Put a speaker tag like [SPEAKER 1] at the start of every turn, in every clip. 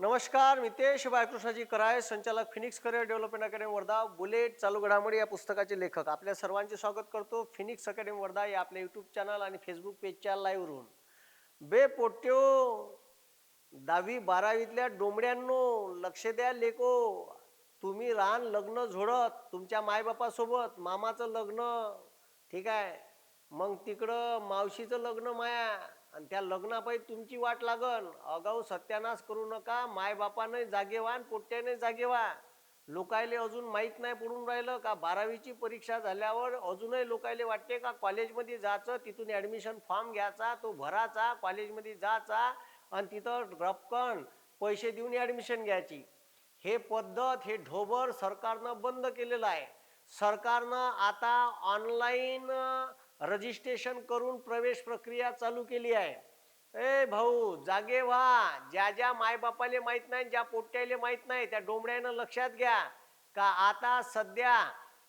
[SPEAKER 1] नमस्कार मितेश बाळकृष्णाजी कराय संचालक Phoenix career development academy Wardha bullet चालू घडामोडी या पुस्तकाचे लेखक. आपल्या सर्वांचे स्वागत करतो फिनिक्स अकॅडमी वर्धा या आपल्या यूट्यूब चॅनल आणि फेसबुक पेजच्या लाईव्हवरून बे पोट्यो दहावी बारावीतल्या डोंबड्यांनो लक्ष द्या लेको. तुम्ही रान लग्न झोडत तुमच्या मायबापासोबत मामाचं लग्न ठीक आहे? मग तिकडं मावशीचं लग्न माया. आणि त्या लग्नापायी तुमची वाट लागन. अगाऊ सत्यानाश करू नका मायबापाने जागे व्हा आणि पोट्ट्याने जागे व्हा लोकायले अजून माहीत नाही पडून राहिलं का बारावीची परीक्षा झाल्यावर अजूनही लोकायले वाटते का कॉलेजमध्ये जायचं तिथून ॲडमिशन फॉर्म घ्यायचा तो भराचा कॉलेजमध्ये जायचा आणि तिथं रपकन पैसे देऊन ॲडमिशन घ्यायची. हे पद्धत हे ढोबर सरकारनं बंद केलेलं आहे. सरकारनं आता ऑनलाईन रजिस्ट्रेशन करून प्रवेश प्रक्रिया चालू केली आहे. ए भाऊ जागे व्हा. ज्या ज्या मायबापाले माहीत नाही ज्या पोट्ट्याले माहीत नाही त्या डोंबड्यानं लक्षात घ्या. का आता सध्या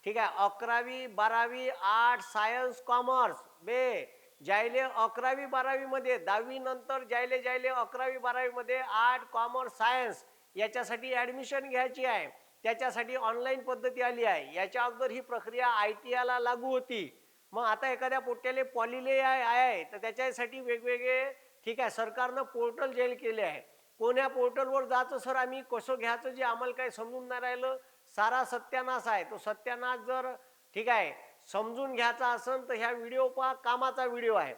[SPEAKER 1] ठीक आहे अकरावी बारावी आर्ट सायन्स कॉमर्स बे ज्यायले अकरावी बारावीमध्ये दहावी नंतर ज्यायले ज्यायले अकरावी बारावीमध्ये आर्ट कॉमर्स सायन्स याच्यासाठी ॲडमिशन घ्यायची आहे. त्याच्यासाठी ऑनलाईन पद्धती आली आहे. याच्या अगोदर ही प्रक्रिया आय टी आयला लागू होती. मग आता एखाद्या पोट्याले पॉलिले आहे तर त्याच्यासाठी वेगवेगळे ठीक आहे सरकारनं पोर्टल जेल केले आहे. कोण्या पोर्टलवर जायचं सर आम्ही कसं घ्यायचं जे आम्हाला काही समजून नाही राहिलं सारा सत्यानाश आहे. तो सत्यानाश जर ठीक आहे समजून घ्यायचा असेल तर ह्या व्हिडिओ पहा कामाचा व्हिडिओ आहे.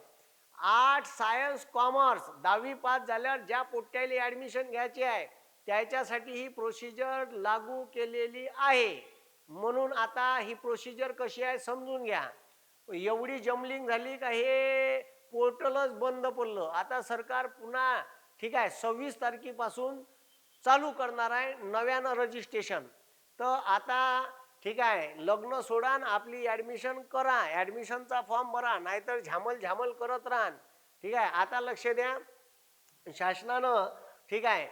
[SPEAKER 1] आर्ट सायन्स कॉमर्स दहावी पास झाल्यावर ज्या पोट्याला ॲडमिशन घ्यायची आहे त्याच्यासाठी ही प्रोसिजर लागू केलेली आहे. म्हणून आता ही प्रोसिजर कशी आहे समजून घ्या. एवढी जमलिंग झाली का हे पोर्टलच बंद पडलं. आता सरकार पुन्हा ठीक आहे सव्वीस तारखेपासून चालू करणार आहे नव्यानं रजिस्ट्रेशन. तर आता ठीक आहे लग्न सोडा आपली ॲडमिशन करा. ॲडमिशनचा फॉर्म भरा नाहीतर झामल झामल करत राहा ठीक आहे आता लक्ष द्या. शासनानं ठीक आहे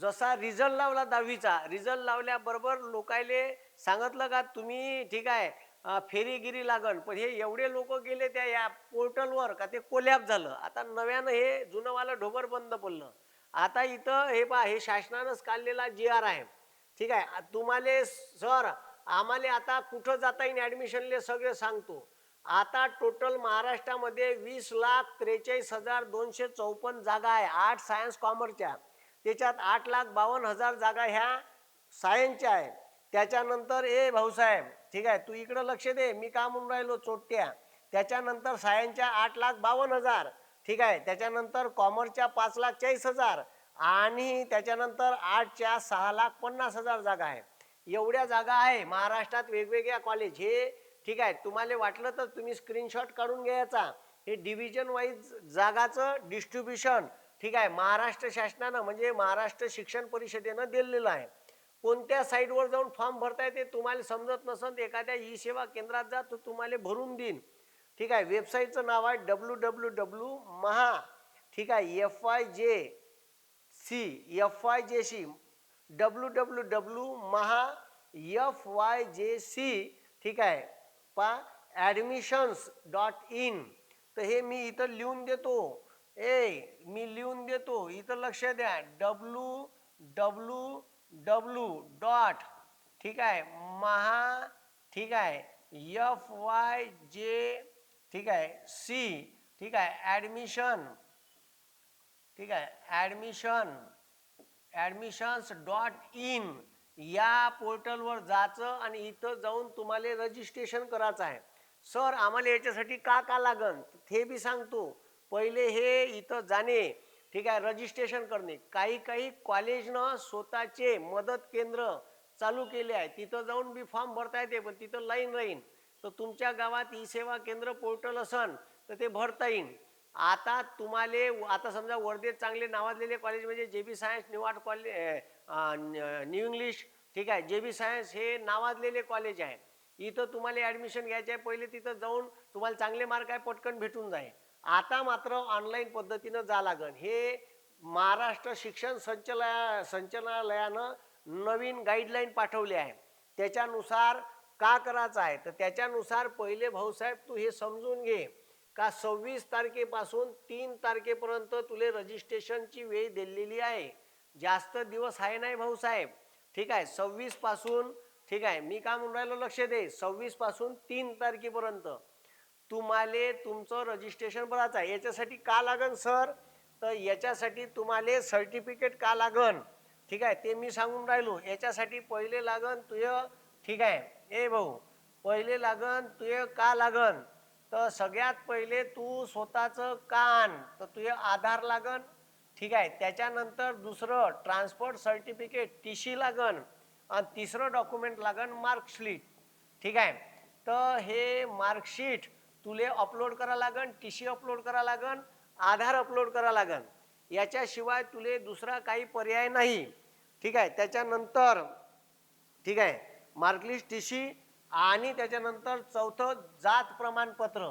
[SPEAKER 1] जसा रिझल्ट लावला दहावीचा रिझल्ट लावल्याबरोबर लोकायले सांगितलं का तुम्ही ठीक आहे फेरीगिरी लागण. पण हे एवढे लोक गेले त्या या पोर्टलवर का ते कोलॅप झालं. आता नव्यानं हे जुनंवालं ढोबर बंद पडलं. आता इथं हे पहा हे शासनानंच काढलेला जी आर आहे ठीक आहे? तुम्हाला सर आम्हाला आता कुठं जाता येईल ॲडमिशनले सगळे सांगतो. आता टोटल महाराष्ट्रामध्ये वीस लाख त्रेचाळीस हजार दोनशे चौपन्न जागा आहे आर्ट सायन्स कॉमर्सच्या. त्याच्यात आठ लाख बावन्न हजार जागा ह्या सायन्सच्या आहे त्याच्यानंतर ए भाऊसाहेब ठीक आहे तू इकडं लक्ष दे मी का म्हणून राहिलो चोट्ट्या? त्याच्यानंतर सायन्सच्या आठ लाख बावन्न हजार ठीक आहे त्याच्यानंतर कॉमर्सच्या पाच लाख चाळीस हजार आणि त्याच्यानंतर आठच्या सहा लाख पन्नास हजार जागा आहे. एवढ्या जागा आहे महाराष्ट्रात वेगवेगळ्या कॉलेज हे ठीक आहे तुम्हाला वाटलं तर तुम्ही स्क्रीनशॉट काढून घ्यायचा. हे डिव्हिजन वाईज जागाचं डिस्ट्रीब्युशन ठीक आहे महाराष्ट्र शासनानं म्हणजे महाराष्ट्र शिक्षण परिषदेनं दिलेलं आहे. कोणत्या साईटवर जाऊन फॉर्म भरता येते तुम्हाला समजत नसेल एखाद्या ई सेवा केंद्रात जा तो तुम्हाला भरून देईन. ठीक आहे वेबसाईटचं नाव आहे डब्ल्यू डब्ल्यू डब्ल्यू महा ठीक आहे F I J C F Y J C W W W Maha F Y J C ठीक आहे पा ॲडमिशन्स डॉट इन तर हे मी इथं लिहून देतो. ए मी लिहून देतो. इथं लक्ष द्या. डब्ल्यू डब्ल्यू डब्ल्यू डॉट ठीक आहे महा ठीक आहे एफ वाय जे ठीक आहे सी ठीक आहे ॲडमिशन ठीक आहे ॲडमिशन ॲडमिशन्स डॉट इन या पोर्टलवर जायचं आणि इथं जाऊन तुम्हाला रजिस्ट्रेशन करायचं आहे. सर आम्हाला याच्यासाठी का का लागन? ते बी सांगतो. पहिले हे इथं जाणे. ठीक आहे रजिस्ट्रेशन करणे. काही काही कॉलेजनं स्वतःचे मदत केंद्र चालू केले आहे. तिथं जाऊन बी फॉर्म भरता येते पण तिथं लाईन राहीन. तर तुमच्या गावात ई सेवा केंद्र पोर्टल असन तर ते भरता येईल आता तुम्हाला आता समजा वर्धेत चांगले नावाजलेले कॉलेज म्हणजे जे बी सायन्स निवाड कॉलेज न्यू इंग्लिश ठीक आहे जे बी सायन्स हे नावाजलेले कॉलेज आहे. इथं तुम्हाला ॲडमिशन घ्यायचे आहे पहिले तिथं जाऊन तुम्हाला चांगले मार्क आहे पटकन भेटून जाईल. आता मात्र ऑनलाईन पद्धतीनं जा लागन. हे महाराष्ट्र शिक्षण संचलया संचालनालयानं नवीन गाईडलाईन पाठवली आहे. त्याच्यानुसार का करायचं आहे? तर त्याच्यानुसार पहिले भाऊसाहेब तू हे समजून घे का सव्वीस तारखेपासून तीन तारखेपर्यंत तुले रजिस्ट्रेशनची वेळ दिलेली आहे. जास्त दिवस आहे नाही भाऊसाहेब. ठीक आहे सव्वीसपासून ठीक आहे मी का म्हणून राहिलो लक्ष दे. सव्वीसपासून तीन तारखेपर्यंत. तुम्हाला तुमचं रजिस्ट्रेशन भरायचं आहे. याच्यासाठी का लागन सर तर याच्यासाठी तुम्हाला सर्टिफिकेट का लागन? ठीक आहे ते मी सांगून राहिलो. याच्यासाठी पहिले लागन तुय ठीक आहे. ए भाऊ पहिले लागन तुय का लागन? तर सगळ्यात पहिले तू स्वतःचं कान तर तुझे आधार लागन. ठीक आहे त्याच्यानंतर दुसरं ट्रान्सपोर्ट सर्टिफिकेट टी सी लागन. आणि तिसरं डॉक्युमेंट लागन मार्कशीट ठीक आहे तर हे मार्कशीट तुले अपलोड करा लागन टी सी अपलोड करा लागन आधार अपलोड करा लागन. याच्याशिवाय तुले दुसरा काही पर्याय नाही. ठीक आहे? त्याच्यानंतर ठीक आहे? मार्कलिस्ट टी सी आणि त्याच्यानंतर चौथं जात प्रमाणपत्र.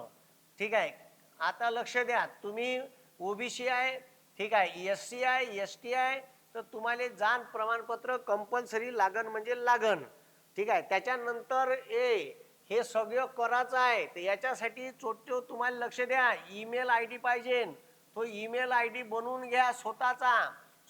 [SPEAKER 1] ठीक आहे? आता लक्ष द्या. तुम्ही ओबीसी आहे ठीक आहे? एस सी आहे एस टी आहे तर तुम्हाला जात प्रमाणपत्र कंपल्सरी लागन म्हणजे लागन. ठीक आहे? त्याच्यानंतर ए हे सगळं करायचं आहे. तर याच्यासाठी छोटं तुम्हाला लक्ष द्या. ईमेल आय डी पाहिजे. तो ईमेल आय डी बनवून घ्या स्वतःचा.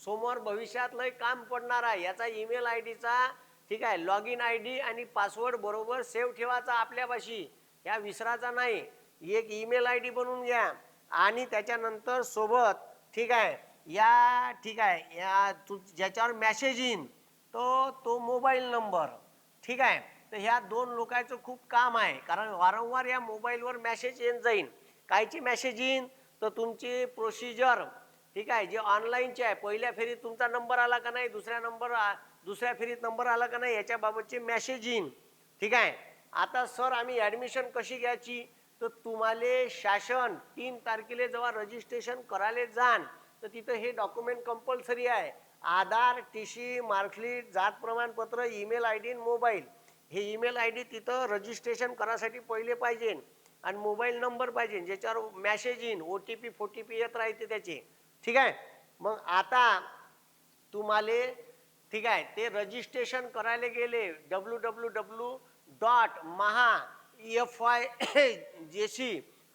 [SPEAKER 1] समोर भविष्यात लय काम पडणार आहे. याचा ईमेल आय डीचा ठीक आहे लॉग इन आय डी आणि पासवर्ड बरोबर सेव्ह ठेवायचा आपल्यापाशी. या विसराचा नाही. एक ईमेल आय डी बनवून घ्या. आणि त्याच्यानंतर सोबत ठीक आहे या ठीक आहे या तू ज्याच्यावर मॅसेज येईन तो तो मोबाईल नंबर. ठीक आहे. तर ह्या दोन लोकांचं खूप काम आहे. कारण वारंवार या मोबाईलवर मॅसेज येत जाईन. कायची मॅसेज येईन? तर तुमची प्रोसिजर ठीक आहे जे ऑनलाईनचे आहे. पहिल्या फेरीत तुमचा नंबर आला का नाही? दुसऱ्या नंबर दुसऱ्या फेरीत नंबर आला का नाही? याच्याबाबतचे मॅसेज येईन. ठीक आहे? आता सर आम्ही ॲडमिशन कशी घ्यायची? तर तुम्हाला शासन तीन तारखेला जेव्हा रजिस्ट्रेशन करायला जाण तर तिथं हे डॉक्युमेंट कंपल्सरी आहे. आधार टी सी मार्कशीट जात प्रमाणपत्र ईमेल आय डी मोबाईल हे ईमेल आय डी तिथं रजिस्ट्रेशन करायसाठी पहिले पाहिजे आणि मोबाईल नंबर पाहिजे ज्याच्यावर मॅसेज येईन ओ टी पी फो टी पी येत राहते त्याचे. ठीक आहे? मग आता तुम्हाला ठीक आहे ते रजिस्ट्रेशन करायला गेले W W W dot Maha F I J C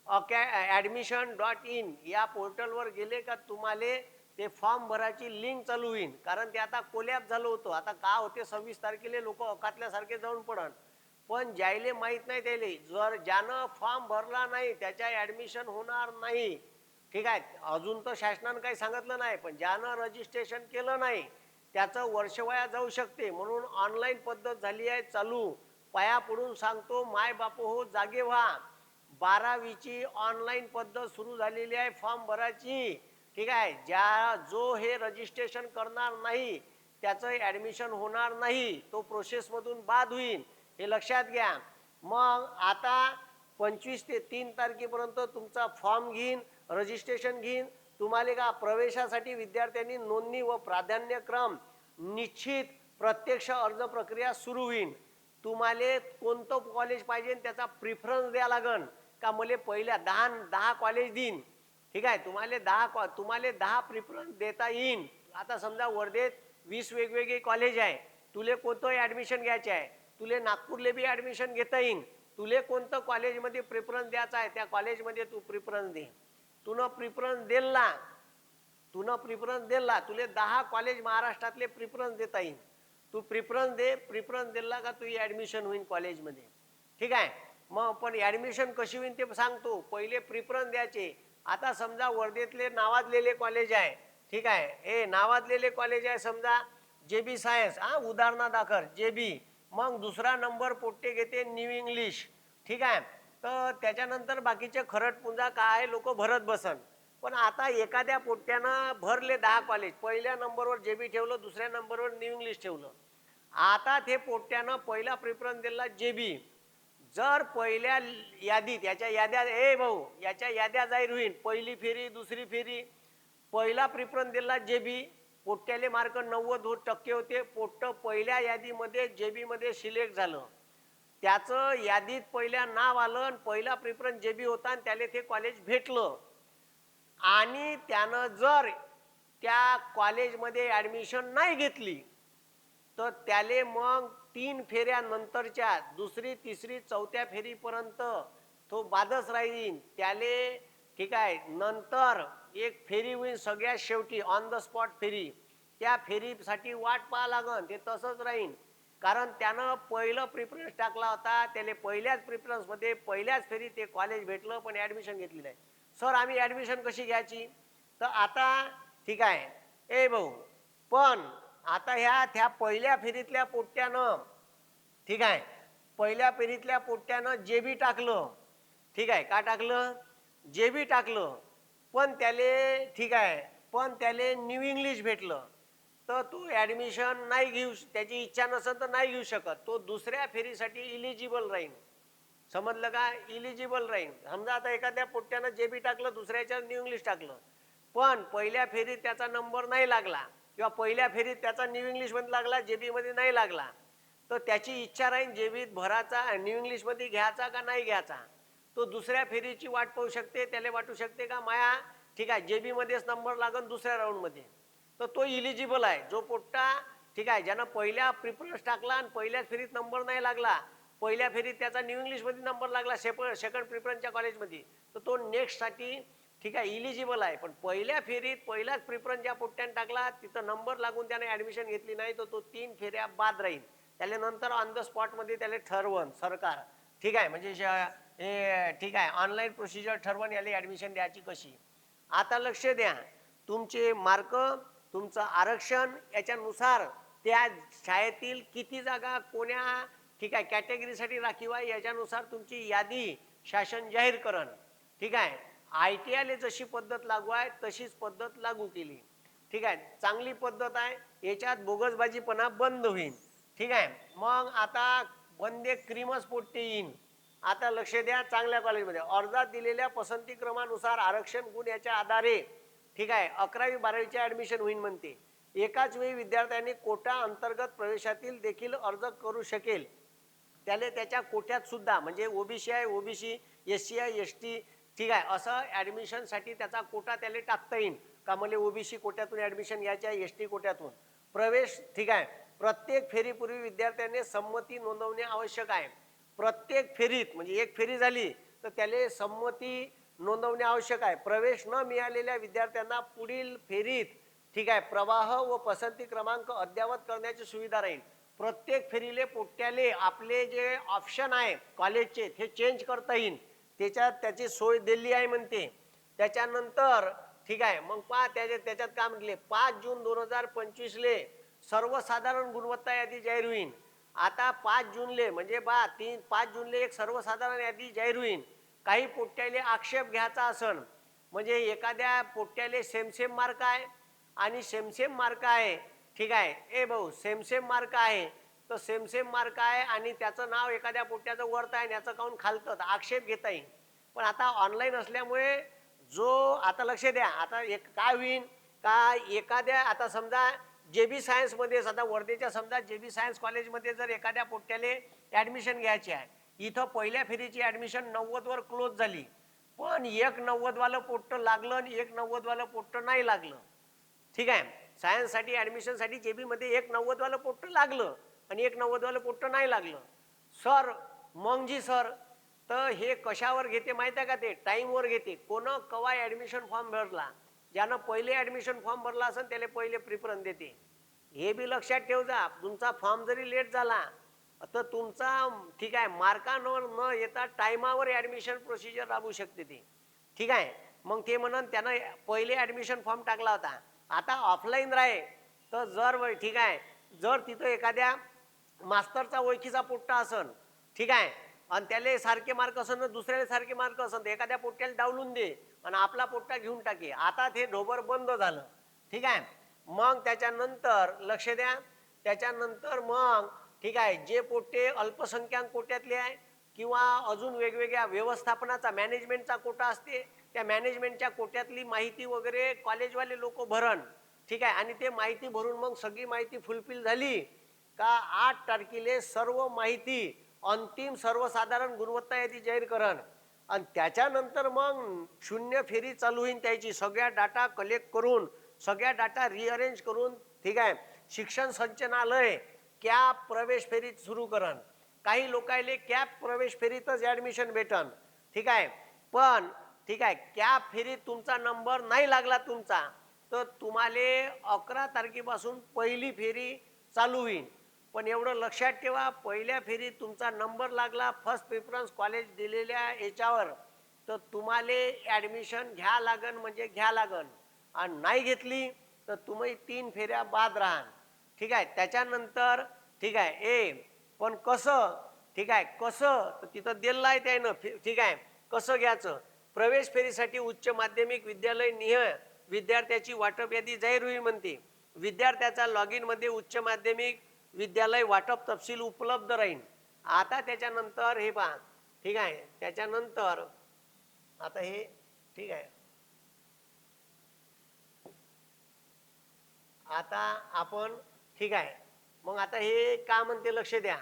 [SPEAKER 1] अकॅ admission dot in या पोर्टलवर गेले का तुम्हाला? ते फॉर्म भरायची लिंक चालू होईल कारण ते आता कोलॅप झालं होतं. आता का होते? सव्वीस तारखेला लोक अकातल्यासारखे जाऊन पडन. पण ज्यायले माहीत नाही त्याले जर ज्यानं फॉर्म भरला नाही त्याच्या ॲडमिशन होणार नाही. ठीक आहे? अजून तर शासनानं काही सांगितलं नाही पण ज्यानं रजिस्ट्रेशन केलं नाही त्याचं वर्षवाया जाऊ शकते. म्हणून ऑनलाईन पद्धत झाली आहे चालू. पाया पडून सांगतो माय बापू हो जागे व्हा. बारावीची ऑनलाईन पद्धत सुरू झालेली आहे फॉर्म भरायची. ठीक आहे ज्या जो हे रजिस्ट्रेशन करणार नाही त्याचं ॲडमिशन होणार नाही तो प्रोसेसमधून बाद होईल हे लक्षात घ्या. मग आता पंचवीस ते तीन तारखेपर्यंत तुमचा फॉर्म घेईन रजिस्ट्रेशन घेईन तुम्हाला का प्रवेशासाठी विद्यार्थ्यांनी नोंदणी व प्राधान्यक्रम निश्चित प्रत्यक्ष अर्ज प्रक्रिया सुरू होईल तुम्हाला कोणतं कॉलेज पाहिजे त्याचा प्रिफरन्स द्या लागन. का मला पहिल्या दहा दहा कॉलेज देईन. ठीक आहे तुम्हाला दहा कॉ तुम्हाला दहा प्रिफरन्स देता येईन. आता समजा वर्धेत वीस वेगवेगळे कॉलेज आहे. तुले कोणतं ॲडमिशन घ्यायचे आहे? तुले नागपूरले बी ॲडमिशन घेता येईन. तुले कोणतं कॉलेजमध्ये प्रिफरन्स द्यायचा आहे त्या कॉलेजमध्ये तू प्रिफरन्स दे. तुनं प्रिफरन्स दिला तुनं प्रिफरन्स दिला तुले दहा कॉलेज महाराष्ट्रातले प्रिफरन्स देता येईल तू प्रिफरन्स दे प्रिफरन्स दिला का तुझी ॲडमिशन होईल कॉलेजमध्ये ठीक आहे? मग पण ॲडमिशन कशी होईल ते सांगतो. पहिले प्रिफरन्स द्यायचे. आता समजा वर्धेतले नावाजलेले कॉलेज आहे ठीक आहे. हे नावाजलेले कॉलेज आहे समजा जे बी सायन्स हा उदाहरणादाखल जे बी मग दुसरा नंबर पोट्टे घेते न्यू इंग्लिश ठीक आहे. तर त्याच्यानंतर बाकीचे खरट पुंजा काय लोक भरत बसन. पण आता एखाद्या पोट्ट्यानं भरले दहा कॉलेज पहिल्या नंबरवर जे बी ठेवलं दुसऱ्या नंबरवर न्यू इंग्लिश ठेवलं. आता ते पोट्ट्यानं पहिला प्रिफरन्स दिला जे बी जर पहिल्या यादीत याच्या याद्या ए भाऊ याच्या याद्या जाहीर होईल पहिली फेरी दुसरी फेरी. पहिला प्रिफरन्स दिला जे बी पोट्ट्याले मार्क नव्वद हो- टक्के होते. पोट्ट पहिल्या यादीमध्ये जे बीमध्ये सिलेक्ट झालं. त्याचं यादीत पहिल्या नाव आलं आणि पहिला प्रिफरन्स जे बी होता आणि त्याला ते कॉलेज भेटलं. आणि त्यानं जर त्या कॉलेजमध्ये ॲडमिशन नाही घेतली तर त्याले मग तीन फेऱ्यानंतरच्या दुसरी तिसरी चौथ्या फेरीपर्यंत तो बादच राहील त्याले ठीक आहे नंतर एक फेरी होईल सगळ्यात शेवटी ऑन द स्पॉट फेरी. त्या फेरीसाठी वाट पाहा लागन ते तसंच राहीन. कारण त्यानं पहिलं प्रिफरन्स टाकला होता त्याले पहिल्याच प्रिफरन्समध्ये पहिल्याच फेरी ते कॉलेज भेटलं पण ॲडमिशन घेतली नाही सर आम्ही ॲडमिशन कशी घ्यायची? तर आता ठीक आहे ए भाऊ पण आता ह्या त्या पहिल्या फेरीतल्या पोट्ट्यानं ठीक आहे पहिल्या फेरीतल्या पोट्ट्यानं जे बी टाकलं ठीक आहे का टाकलं? जे बी टाकलं पण त्याले ठीक आहे पण त्याले न्यू इंग्लिश भेटलं तर तो ॲडमिशन नाही घेऊ त्याची इच्छा नसेल तर नाही घेऊ शकत तो दुसऱ्या फेरीसाठी इलिजिबल राहील समजलं का? इलिजिबल राहील समजा आता एखाद्या पोट्ट्यानं जे बी टाकलं दुसऱ्याच्या न्यू इंग्लिश टाकलं पण पहिल्या फेरीत त्याचा नंबर नाही लागला किंवा पहिल्या फेरीत त्याचा न्यू इंग्लिशमध्ये लागला जे बीमध्ये नाही लागला तर त्याची इच्छा राहील जे बीत भराचा न्यू इंग्लिशमध्ये घ्यायचा का नाही घ्यायचा. तो दुसऱ्या फेरीची वाट पाहू शकते त्याला वाटू शकते का माया ठीक आहे जे बीमध्येच नंबर लागन दुसऱ्या राऊंडमध्ये तर तो इलिजिबल आहे. जो पोट्टा ठीक आहे ज्यानं पहिल्या प्रिफरन्स टाकला आणि पहिल्याच फेरीत नंबर नाही लागला पहिल्या फेरीत त्याचा न्यू इंग्लिशमध्ये नंबर लागला सेप सेकंड प्रिफरन्सच्या कॉलेजमध्ये तर तो नेक्स्टसाठी ठीक आहे इलिजिबल आहे. पण पहिल्या फेरीत पहिलाच प्रिफरन्स ज्या पोट्ट्याने टाकला तिथं नंबर लागून त्याने ऍडमिशन घेतली नाही तर तो तीन फेऱ्या बाद राहील. त्याला नंतर ऑन द स्पॉटमध्ये त्याला ठरवण सरकार. ठीक आहे म्हणजे हे ठीक आहे ऑनलाईन प्रोसिजर ठरवण याला ॲडमिशन द्यायची कशी? आता लक्ष द्या तुमचे मार्क तुमचं आरक्षण याच्यानुसार त्या शाळेतील किती जागा कोण्या ठीक आहे कॅटेगरीसाठी राखीव आहे याच्यानुसार तुमची यादी शासन जाहीर करण. ठीक आहे आय टी आयला जशी पद्धत लागू आहे तशीच पद्धत लागू केली. ठीक आहे? चांगली पद्धत आहे याच्यात बोगसबाजीपणा बंद होईल. ठीक आहे? मग आता बंदे क्रीमच पोट्टे येईन आता लक्ष द्या चांगल्या कॉलेजमध्ये. अर्जात दिलेल्या पसंती क्रमानुसार आरक्षण गुण याच्या आधारे. ठीक आहे? अकरावी बारावीचे ॲडमिशन होईल म्हणते. एकाच वेळी विद्यार्थ्यांनी कोटा अंतर्गत प्रवेशातील देखील अर्ज करू शकेल. त्याला त्याच्या कोट्यात सुद्धा म्हणजे ओबीसी आहे OBC S C I S T ठीक आहे असं ॲडमिशनसाठी त्याचा कोटा त्याला टाकता येईल का मला ओबीसी कोट्यातून ॲडमिशन घ्यायच्या एस टी कोट्यातून. प्रवेश ठीक आहे प्रत्येक फेरीपूर्वी विद्यार्थ्याने संमती नोंदवणे आवश्यक आहे. प्रत्येक फेरीत म्हणजे एक फेरी झाली तर त्याला संमती नोंदवणे आवश्यक आहे. प्रवेश न मिळालेल्या विद्यार्थ्यांना पुढील फेरीत ठीक आहे प्रवाह व पसंती क्रमांक अद्ययावत करण्याची सुविधा राहील. प्रत्येक फेरीले पोट्याले आपले जे ऑप्शन आहे कॉलेजचे ते चेंज करता येईल त्याच्यात त्याची सोय दिली आहे म्हणते. त्याच्यानंतर ठीक आहे मग पहा त्याच्या त्याच्यात काय म्हटले पाच जून दोन हजार पंचवीसले सर्वसाधारण गुणवत्ता यादी जाहीर होईल आता पाच जूनले म्हणजे पहा तीन पाच जूनले एक सर्वसाधारण यादी जाहीर होईल काही पोट्याले आक्षेप घ्यायचा असन. म्हणजे एखाद्या पोट्याले सेमसेम मार्क आहे आणि सेमसेम मार्क आहे. ठीक आहे ए भाऊ सेमसेम मार्क आहे. तर सेम सेम मार्क आहे आणि त्याचं नाव एखाद्या पोट्याचं वरत आहे आणि याचं काऊन खालतं? तर आक्षेप घेता येईल. पण आता ऑनलाईन असल्यामुळे जो आता लक्ष द्या. आता एक काय होईल का एखाद्या आता समजा जे बी सायन्समध्ये आता वर्धेच्या समजा जे बी सायन्स कॉलेजमध्ये जर एखाद्या पोट्याले ॲडमिशन घ्यायची आहे इथं पहिल्या फेरीची ॲडमिशन नव्वदवर क्लोज झाली. पण एक नव्वदवालं पोट्ट लागलं आणि एक नव्वदवालं पोट्ट नाही लागलं. ठीक आहे? सायन्ससाठी ॲडमिशनसाठी जे बीमध्ये एक नव्वदवालं पोट्ट लागलं. आणि एक नव्वदवालं पोट्ट नाही लागलं. सर मग जी सर तर हे कशावर घेते माहिती आहे का ते? टाईमवर घेते. कोणं कवा ॲडमिशन फॉर्म भरला? ज्यानं पहिले ॲडमिशन फॉर्म भरला असेल त्याला पहिले प्रिफरन्स देते. हे बी लक्षात ठेव जा. तुमचा फॉर्म जरी लेट झाला तर तुमचा ठीक आहे मार्कांवर न येता टायमावर ॲडमिशन प्रोसिजर राबवू शकते ते. ठीक आहे? मग ते म्हणून त्यानं पहिले ॲडमिशन फॉर्म टाकला होता. आता ऑफलाईन राहे तर जर ठीक आहे जर तिथं एखाद्या मास्तरचा ओळखीचा पोट्टा असन ठीक आहे? आणि त्याला सारखे मार्क असन दुसऱ्याला सारखे मार्क असन तर एखाद्या पोट्ट्याला डावलून दे आणि आपला पोट्टा घेऊन टाके. आता ते ढोबर बंद झालं ठीक आहे? मग त्याच्यानंतर लक्ष द्या त्याच्यानंतर मग ठीक आहे जे पोट्टे अल्पसंख्याक कोट्यातले आहे किंवा अजून वेगवेगळ्या व्यवस्थापनाचा मॅनेजमेंटचा कोटा असते त्या मॅनेजमेंटच्या कोट्यातली माहिती वगैरे कॉलेजवाले लोक भरण ठीक आहे? आणि ते माहिती भरून मग सगळी माहिती फुलफिल झाली का आठ तारखेले सर्व माहिती अंतिम सर्वसाधारण गुणवत्ता यादी जाहीर करण. आणि त्याच्यानंतर मग शून्य फेरी चालू होईल त्याची. सगळ्या डाटा कलेक्ट करून सगळ्या डाटा रिअरेंज करून ठीक आहे? शिक्षण संचनालय कॅप प्रवेश फेरीत सुरू करण. काही लोकायले कॅप प्रवेश फेरीतच ॲडमिशन भेटन. ठीक आहे? पण ठीक आहे कॅप फेरीत तुमचा नंबर नाही लागला तुमचा तर तुम्हाला अकरा तारखेपासून पहिली फेरी चालू होईल पण एवढं लक्षात ठेवा पहिल्या फेरीत तुमचा नंबर लागला फर्स्ट प्रिफरन्स कॉलेज दिलेल्या याच्यावर. तर तुम्हाला ॲडमिशन घ्या लागन म्हणजे घ्या लागन. आणि नाही घेतली तर तुम्ही तीन फेऱ्या बाद राहाल ठीक आहे? त्याच्यानंतर ठीक आहे ए पण कसं? ठीक आहे कसं? तर तिथं दिलं आहे त्यानं ठीक आहे कसं घ्यायचं? प्रवेश फेरीसाठी उच्च माध्यमिक विद्यालय निह विद्यार्थ्याची वाटप यादी जाहीर होईल म्हणते. विद्यार्थ्याचा लॉग इनमध्ये उच्च माध्यमिक विद्यालय वाटप तपशील उपलब्ध राहील आता त्याच्यानंतर हे पहा. ठीक आहे? त्याच्यानंतर आता हे ठीक आहे. आता आपण ठीक आहे. मग आता हे का म्हणते लक्ष द्या.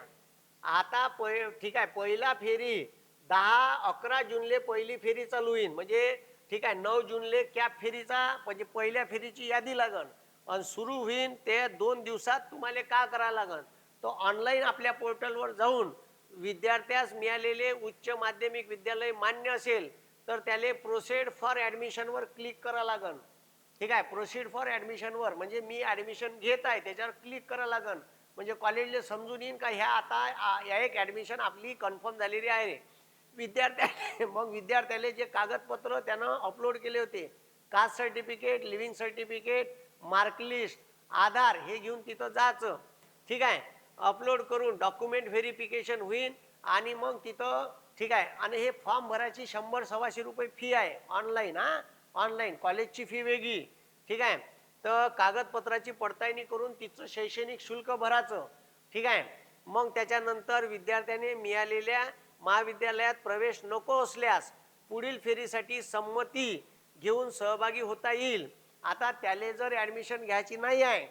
[SPEAKER 1] आता पै ठीक आहे पहिला फेरी दहा अकरा जूनले पहिली फेरी चालू होईल म्हणजे ठीक आहे नऊ जूनले कॅप फेरीचा म्हणजे पहिल्या फेरीची यादी लागन. आणि सुरू होईन ते दोन दिवसात तुम्हाला का करावं लागन? तो ऑनलाईन आपल्या पोर्टलवर जाऊन विद्यार्थ्यास मिळालेले उच्च माध्यमिक विद्यालय मान्य असेल तर त्याला प्रोसेड फॉर ॲडमिशनवर क्लिक करावं लागन. ठीक आहे? प्रोसिड फॉर ॲडमिशनवर म्हणजे मी ॲडमिशन घेत आहे त्याच्यावर क्लिक करावं लागन. म्हणजे कॉलेजला समजून येईन का ह्या आता या एक ॲडमिशन आपली कन्फर्म झालेली आहे. विद्यार्थ्या मग विद्यार्थ्याला जे कागदपत्र त्यानं अपलोड केले होते caste certificate leaving certificate mark list Aadhaar हे घेऊन तिथं जायचं. ठीक आहे? अपलोड करून डॉक्युमेंट व्हेरिफिकेशन होईल आणि मग तिथं ठीक आहे? आणि हे फॉर्म भरायची शंभर सव्वाशे रुपये फी आहे ऑनलाईन हा? ऑनलाईन. कॉलेजची फी वेगळी. ठीक आहे? तर कागदपत्राची पडताळणी करून तिचं शैक्षणिक शुल्क भरायचं. ठीक आहे? मग त्याच्यानंतर विद्यार्थ्याने मिळालेल्या महाविद्यालयात प्रवेश नको असल्यास पुढील फेरीसाठी संमती घेऊन सहभागी होता येईल. आता त्याले जर ॲडमिशन घ्यायची नाही आहे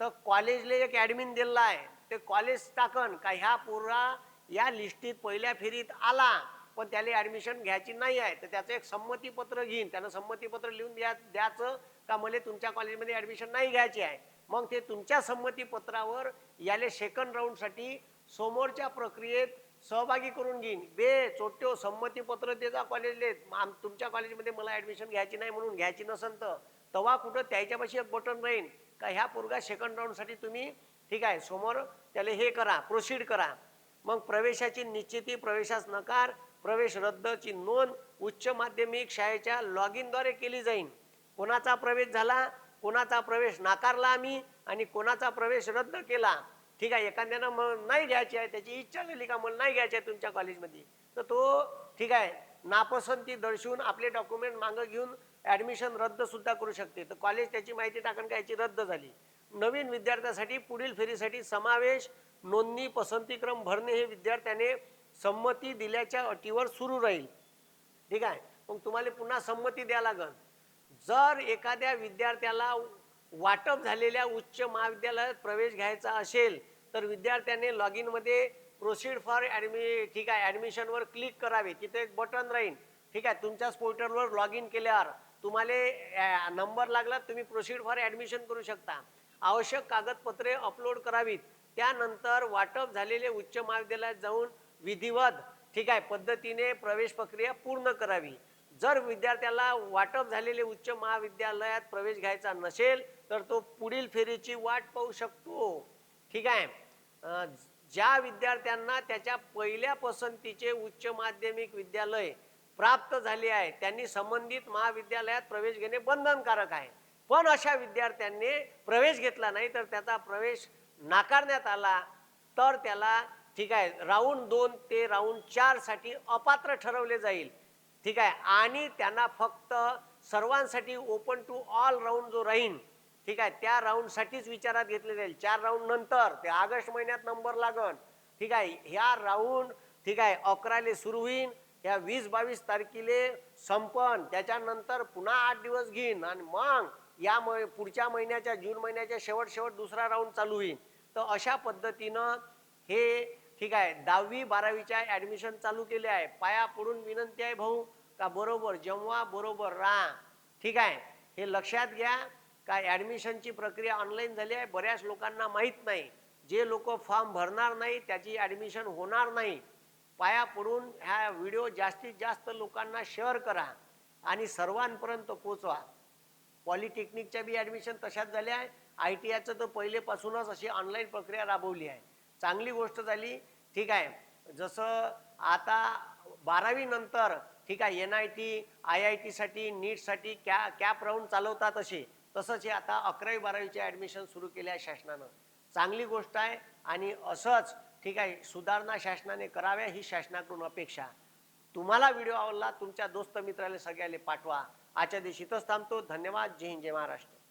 [SPEAKER 1] तर कॉलेजला एक ॲडमिन दिलेला आहे. ते कॉलेज टाकन का ह्या पुरा या लिस्टीत पहिल्या फेरीत आला पण त्याला ॲडमिशन घ्यायची नाही आहे. तर त्याचं एक संमतीपत्र घेईन. त्यानं संमतीपत्र लिहून द्या द्यायचं का मला तुमच्या कॉलेजमध्ये ॲडमिशन नाही घ्यायची आहे? मग ते तुमच्या संमतीपत्रावर याले सेकंड राऊंडसाठी समोरच्या प्रक्रियेत सहभागी करून घेईन. बे चोट्यो संमतीपत्र देजा कॉलेजले आम- तुमच्या कॉलेजमध्ये मला ॲडमिशन घ्यायची नाही म्हणून घ्यायची नसेल तर. तेव्हा कुठं त्याच्यापाशी एक बटन राहील का ह्या पोरगा सेकंड राऊंडसाठी तुम्ही ठीक आहे समोर त्याला हे करा प्रोसीड करा. मग प्रवेशाची निश्चिती प्रवेशास नकार प्रवेश रद्दची नोंद उच्च माध्यमिक शाळेच्या लॉग इनद्वारे केली जाईल कोणाचा प्रवेश झाला? कोणाचा प्रवेश नाकारला आम्ही? आणि कोणाचा प्रवेश रद्द केला? ठीक आहे एखाद्यानं मग नाही घ्यायची आहे त्याची इच्छा झाली का? मला नाही घ्यायची आहे तुमच्या कॉलेजमध्ये तर तो ठीक आहे नापसंती दर्शवून आपले डॉक्युमेंट मागं घेऊन ॲडमिशन रद्द सुद्धा करू शकते. तर कॉलेज त्याची माहिती टाकून का याची रद्द झाली. नवीन विद्यार्थ्यासाठी पुढील फेरीसाठी समावेश नोंदणी पसंतीक्रम भरणे हे विद्यार्थ्याने संमती दिल्याच्या अटीवर सुरू राहील. ठीक आहे? मग तुम्हाला पुन्हा संमती द्या लागल जर एखाद्या विद्यार्थ्याला वाटप झालेल्या उच्च महाविद्यालयात प्रवेश घ्यायचा असेल तर विद्यार्थ्याने लॉग इनमध्ये प्रोसीड फॉर ॲडमि ठीक आहे ॲडमिशनवर क्लिक करावे. तिथे एक बटन राहील. ठीक आहे तुमच्याच पोर्टलवर लॉग इन केल्यावर तुम्हाला नंबर लागला तुम्ही प्रोसीड फॉर ॲडमिशन करू शकता. आवश्यक कागदपत्रे अपलोड करावीत. त्यानंतर वाटप झालेले उच्च महाविद्यालयात जाऊन विधिवत ठीक आहे पद्धतीने प्रवेश प्रक्रिया पूर्ण करावी. जर विद्यार्थ्याला वाटप झालेले उच्च महाविद्यालयात प्रवेश घ्यायचा नसेल तर तो पुढील फेरीची वाट पाहू शकतो. ठीक आहे ज्या विद्यार्थ्यांना त्याच्या पहिल्या पसंतीचे उच्च माध्यमिक विद्यालय प्राप्त झाले आहे त्यांनी संबंधित महाविद्यालयात प्रवेश घेणे बंधनकारक आहे. पण अशा विद्यार्थ्यांनी प्रवेश घेतला नाही तर त्याचा प्रवेश नाकारण्यात आला तर त्याला ठीक आहे राऊंड दोन ते राऊंड चारसाठी अपात्र ठरवले जाईल. ठीक आहे आणि त्यांना फक्त सर्वांसाठी ओपन टू ऑल राऊंड जो राहील ठीक आहे त्या राऊंडसाठीच विचारात घेतले जाईल चार राऊंड नंतर ते ऑगस्ट महिन्यात नंबर लागन. ठीक आहे ह्या राऊंड ठीक आहे अकराले सुरू होईन. ह्या वीस बावीस तारखेले संपन. त्याच्यानंतर पुन्हा आठ दिवस घेईन. आणि मग या मै पुढच्या महिन्याच्या जून महिन्याच्या शेवट शेवट दुसरा राऊंड चालू होईल तर अशा पद्धतीनं हे ठीक आहे दहावी बारावीच्या ॲडमिशन चालू केले आहे. पाया पडून विनंती आहे भाऊ का बरोबर जेव्हा बरोबर राहा. ठीक आहे हे लक्षात घ्या. काय ॲडमिशनची प्रक्रिया ऑनलाईन झाली आहे बऱ्याच लोकांना माहीत नाही. जे लोक फॉर्म भरणार नाही त्याची ॲडमिशन होणार नाही. पाया पडून ह्या व्हिडिओ जास्तीत जास्त लोकांना शेअर करा आणि सर्वांपर्यंत पोचवा पॉलिटेक्निकच्या बी ॲडमिशन तशाच झाल्या आहे. आय टी आयचं तर पहिलेपासूनच अशी ऑनलाईन प्रक्रिया राबवली आहे. चांगली गोष्ट झाली. ठीक आहे. जसं आता बारावीनंतर ठीक आहे N I T I I टीसाठी नीटसाठी कॅ कॅप राऊंड चालवतात असे. तसंच हे आता अकरावी बारावीचे ॲडमिशन सुरू केले आहे शासनानं. चांगली गोष्ट आहे आणि असंच ठीक आहे सुधारणा शासनाने कराव्या ही शासनाकडून अपेक्षा. तुम्हाला व्हिडिओ आवडला तुमच्या दोस्त मित्राला सगळ्याला पाठवा. आजच्या दिवशी इथंच थांबतो. धन्यवाद. जय हिंद जय महाराष्ट्र.